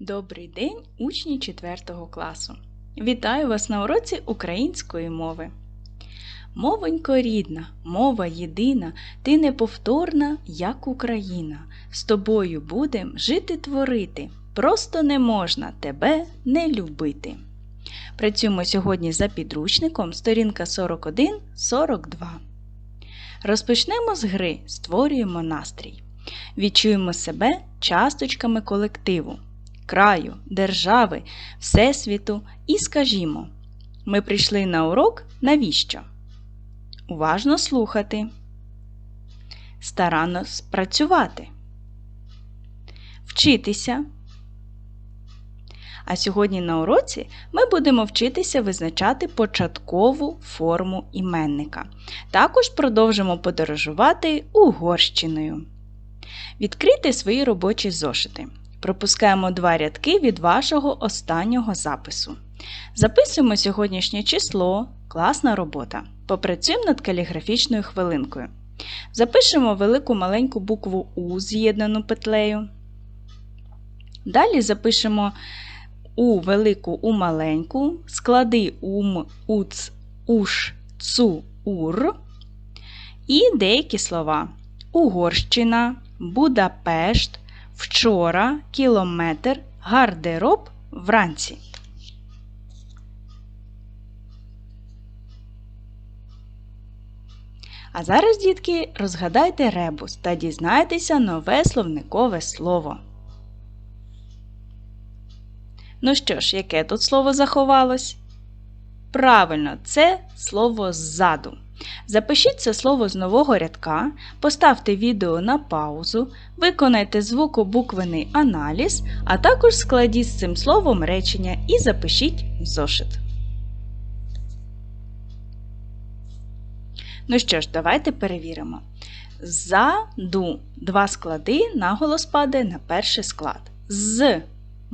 Добрий день, учні 4 класу! Вітаю вас на уроці української мови. Мовонько рідна, мова єдина, ти неповторна, як Україна. З тобою будем жити творити. Просто не можна тебе не любити. Працюємо сьогодні за підручником сторінка 41-42. Розпочнемо з гри, створюємо настрій. Відчуємо себе часточками колективу краю, держави, Всесвіту і скажімо, ми прийшли на урок навіщо? Уважно слухати, старанно спрацювати, вчитися. А сьогодні на уроці ми будемо вчитися визначати початкову форму іменника. Також продовжимо подорожувати Угорщиною. Відкрийте свої робочі зошити. Пропускаємо два рядки від вашого останнього запису. Записуємо сьогоднішнє число, класна робота. Попрацюємо над каліграфічною хвилинкою. Запишемо велику маленьку букву У з'єднану петлею. Далі запишемо У велику У маленьку, склади ум, уц, уш, цу, ур. І деякі слова: Угорщина, Будапешт вчора, кілометр, гардероб вранці. А зараз, дітки, розгадайте ребус та дізнайтеся нове словникове слово. Ну що ж, яке тут слово заховалось? Правильно, це слово ззаду. Запишіть це слово з нового рядка, поставте відео на паузу, виконайте звукобуквений аналіз, а також складіть з цим словом речення і запишіть зошит. Ну що ж, давайте перевіримо. Заду два склади наголос падає на перший склад. З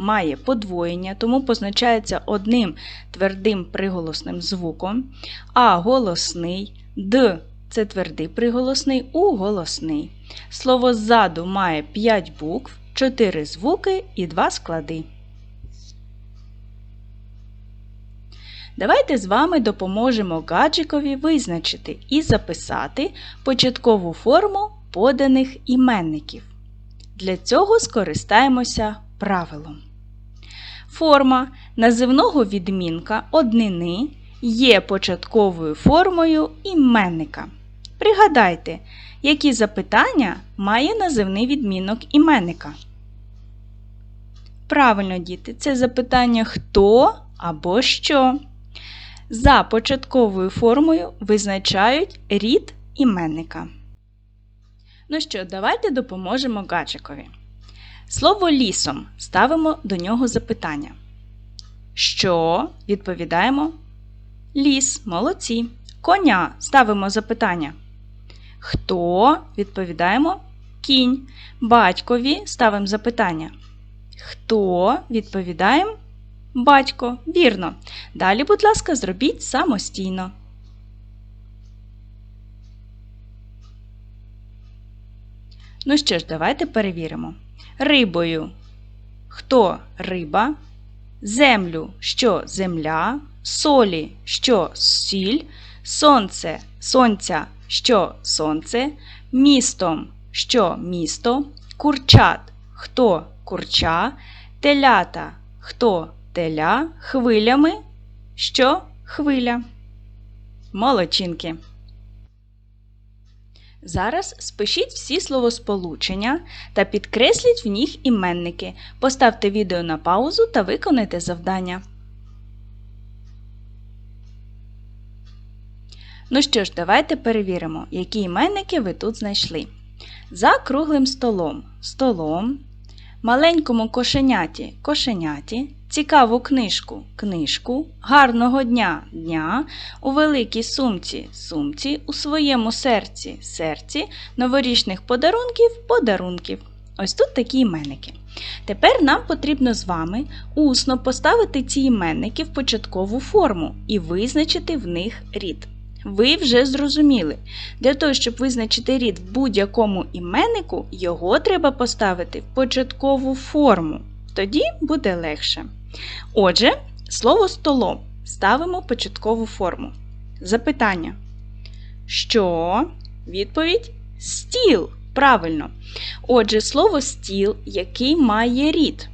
має подвоєння, тому позначається одним твердим приголосним звуком, а голосний Д це твердий приголосний, У голосний. Слово ззаду має 5 букв, 4 звуки і 2 склади. Давайте з вами допоможемо гаджикові визначити і записати початкову форму поданих іменників. Для цього скористаємося правилом. Форма називного відмінка однини є початковою формою іменника. Пригадайте, які запитання має називний відмінок іменника. Правильно, діти, це запитання хто або що. За початковою формою визначають рід іменника. Ну що, давайте допоможемо Гачикові. Слово лісом ставимо до нього запитання. Що? Відповідаємо Ліс, молодці. Коня ставимо запитання. Хто? Відповідаємо кінь. Батькові ставимо запитання. Хто? Відповідаємо батько. Вірно. Далі, будь ласка, зробіть самостійно. Ну що ж, давайте перевіримо. Рибою. Хто риба? Землю, що земля, солі, що сіль, сонце, сонця, що сонце, містом, що місто, курчат, хто курча, телята, хто теля, хвилями, що хвиля. Молодчинки. Зараз спишіть всі словосполучення та підкресліть в них іменники. Поставте відео на паузу та виконайте завдання. Ну що ж, давайте перевіримо, які іменники ви тут знайшли. За круглим столом столом, маленькому кошеняті кошеняті, цікаву книжку книжку, гарного дня дня, у великій сумці сумці, у своєму серці серці, новорічних подарунків подарунків. Ось тут такі іменники. Тепер нам потрібно з вами усно поставити ці іменники в початкову форму і визначити в них рід. Ви вже зрозуміли. Для того, щоб визначити рід в будь-якому іменнику, його треба поставити в початкову форму. Тоді буде легше. Отже, слово столом ставимо початкову форму. Запитання. Що? Відповідь стіл. Правильно. Отже, слово стіл, який має рід.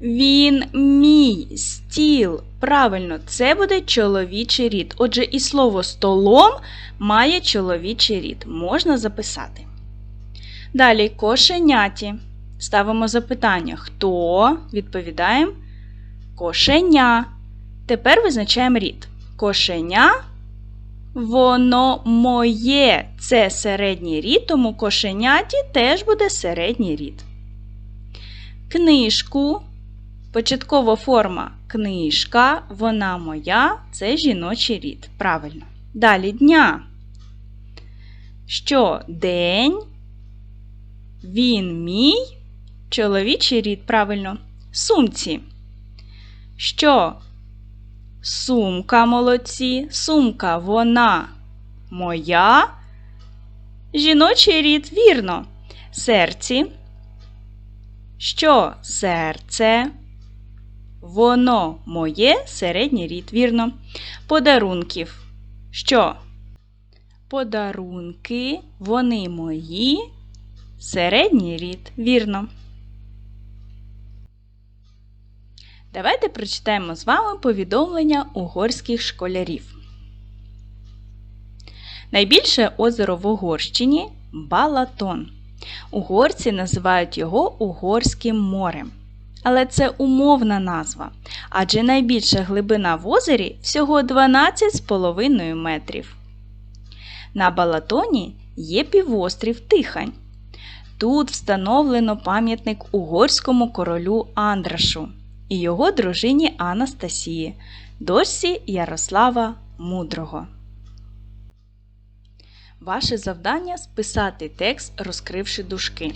Він мій стіл. Правильно, це буде чоловічий рід. Отже, і слово столом має чоловічий рід. Можна записати. Далі кошеняті. Ставимо запитання. Хто? Відповідаємо кошеня. Тепер визначаємо рід. Кошеня. Воно моє. Це середній рід, тому кошеняті теж буде середній рід. Книжку. Початкова форма книжка, вона моя це жіночий рід. Правильно. Далі дня. Що день? Він мій. Чоловічий рід, правильно. Сумці. Що? Сумка молодці. Сумка вона моя. Жіночий рід, вірно. Серці. Що серце? Воно моє середній рід, вірно. Подарунків. Що? Подарунки, вони мої. Середній рід, вірно. Давайте прочитаємо з вами повідомлення угорських школярів. Найбільше озеро в Угорщині Балатон. Угорці називають його Угорським морем. Але це умовна назва, адже найбільша глибина в озері всього 12,5 метрів. На Балатоні є півострів Тихань. Тут встановлено пам'ятник угорському королю Андрашу і його дружині Анастасії, дочці Ярослава Мудрого. Ваше завдання списати текст, розкривши дужки.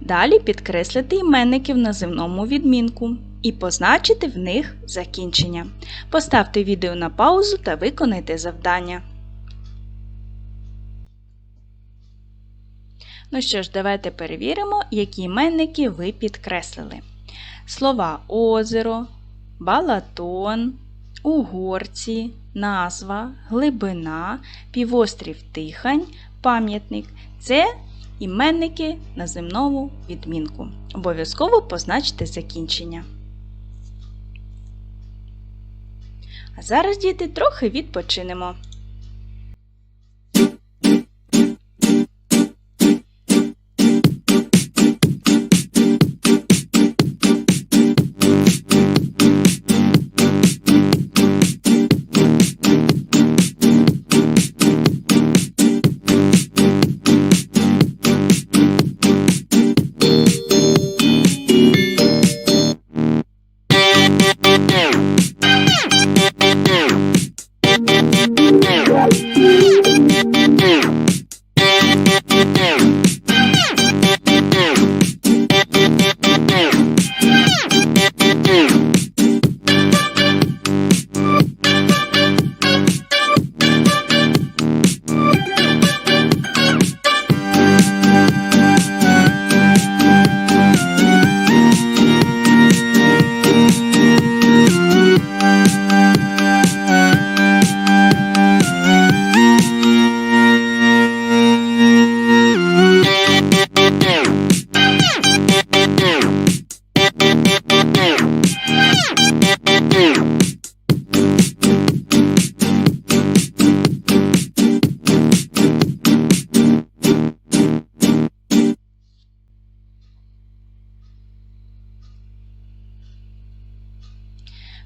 Далі підкреслити іменники в називному відмінку і позначити в них закінчення. Поставте відео на паузу та виконайте завдання. Ну що ж, давайте перевіримо, які іменники ви підкреслили. Слова озеро, балатон, угорці, назва, глибина, півострів Тихань, пам'ятник це іменники на земному відмінку. Обов'язково позначте закінчення. А зараз, діти, трохи відпочинемо.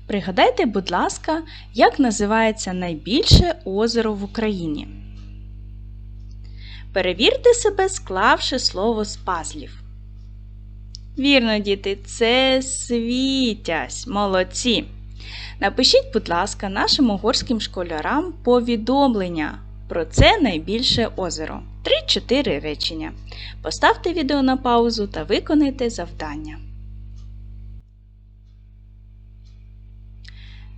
Пригадайте, будь ласка, як називається найбільше озеро в Україні. Перевірте себе, склавши слово з пазлів. Вірно, діти, це світязь. Молодці. Напишіть, будь ласка, нашим угорським школярам повідомлення про це найбільше озеро. 3-4 речення. Поставте відео на паузу та виконайте завдання.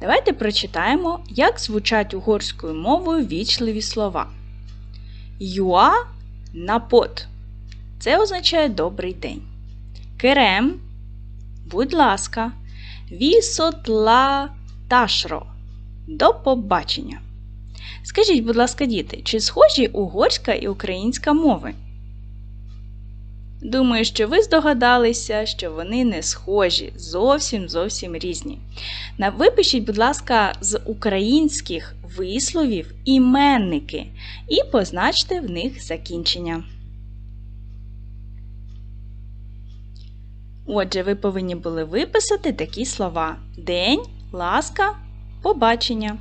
Давайте прочитаємо, як звучать угорською мовою вічливі слова. Юа напот. Це означає добрий день. Керем. Будь ласка. Вісотла ташро. До побачення. Скажіть, будь ласка, діти, чи схожі угорська і українська мови? Думаю, що ви здогадалися, що вони не схожі, зовсім зовсім різні. Випишіть, будь ласка, з українських висловів іменники і позначте в них закінчення. Отже, ви повинні були виписати такі слова: день, ласка, побачення.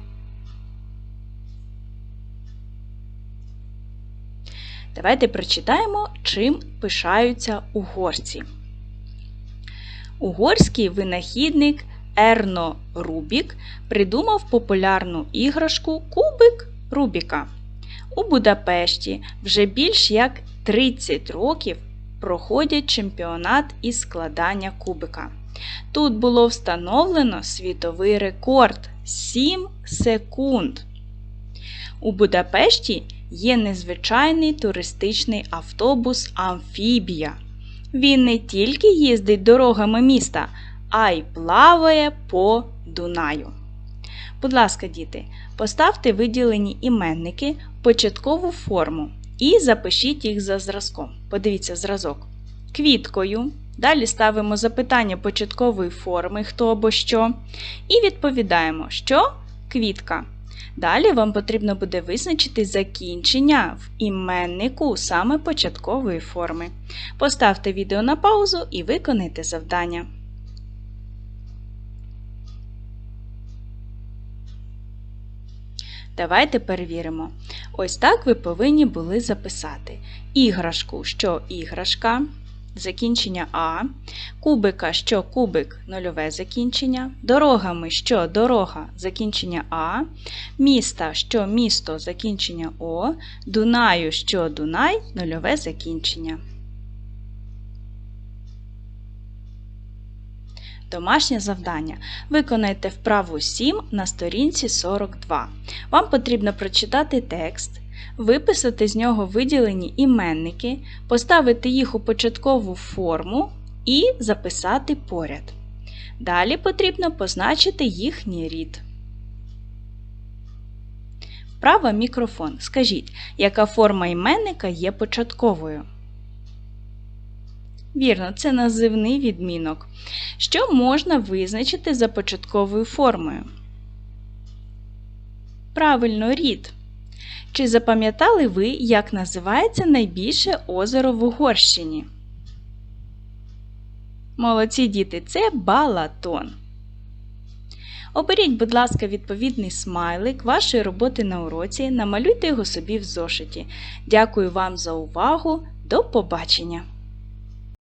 Давайте прочитаємо, чим пишаються угорці. Угорський винахідник Ерно Рубік придумав популярну іграшку Кубик Рубіка. У Будапешті вже більш як 30 років проходять чемпіонат із складання кубика. Тут було встановлено світовий рекорд 7 секунд. У Будапешті є незвичайний туристичний автобус Амфібія. Він не тільки їздить дорогами міста, а й плаває по Дунаю. Будь ласка, діти, поставте виділені іменники початкову форму і запишіть їх за зразком. Подивіться зразок. Квіткою. Далі ставимо запитання початкової форми хто або що. І відповідаємо, що квітка. Далі вам потрібно буде визначити закінчення в іменнику саме початкової форми. Поставте відео на паузу і виконайте завдання. Давайте перевіримо. Ось так ви повинні були записати іграшку, що іграшка, закінчення А, кубика, що кубик, нульове закінчення, дорогами, що дорога, закінчення А, міста, що місто, закінчення О, Дунаю, що Дунай, нульове закінчення. Домашнє завдання. Виконайте вправу 7 на сторінці 42. Вам потрібно прочитати текст, виписати з нього виділені іменники, поставити їх у початкову форму і записати поряд. Далі потрібно позначити їхній рід. Вправа мікрофон. Скажіть, яка форма іменника є початковою? Вірно, це називний відмінок. Що можна визначити за початковою формою? Правильно, рід. Чи запам'ятали ви, як називається найбільше озеро в Угорщині? Молодці діти, це балатон. Оберіть, будь ласка, відповідний смайлик вашої роботи на уроці, намалюйте його собі в зошиті. Дякую вам за увагу. До побачення!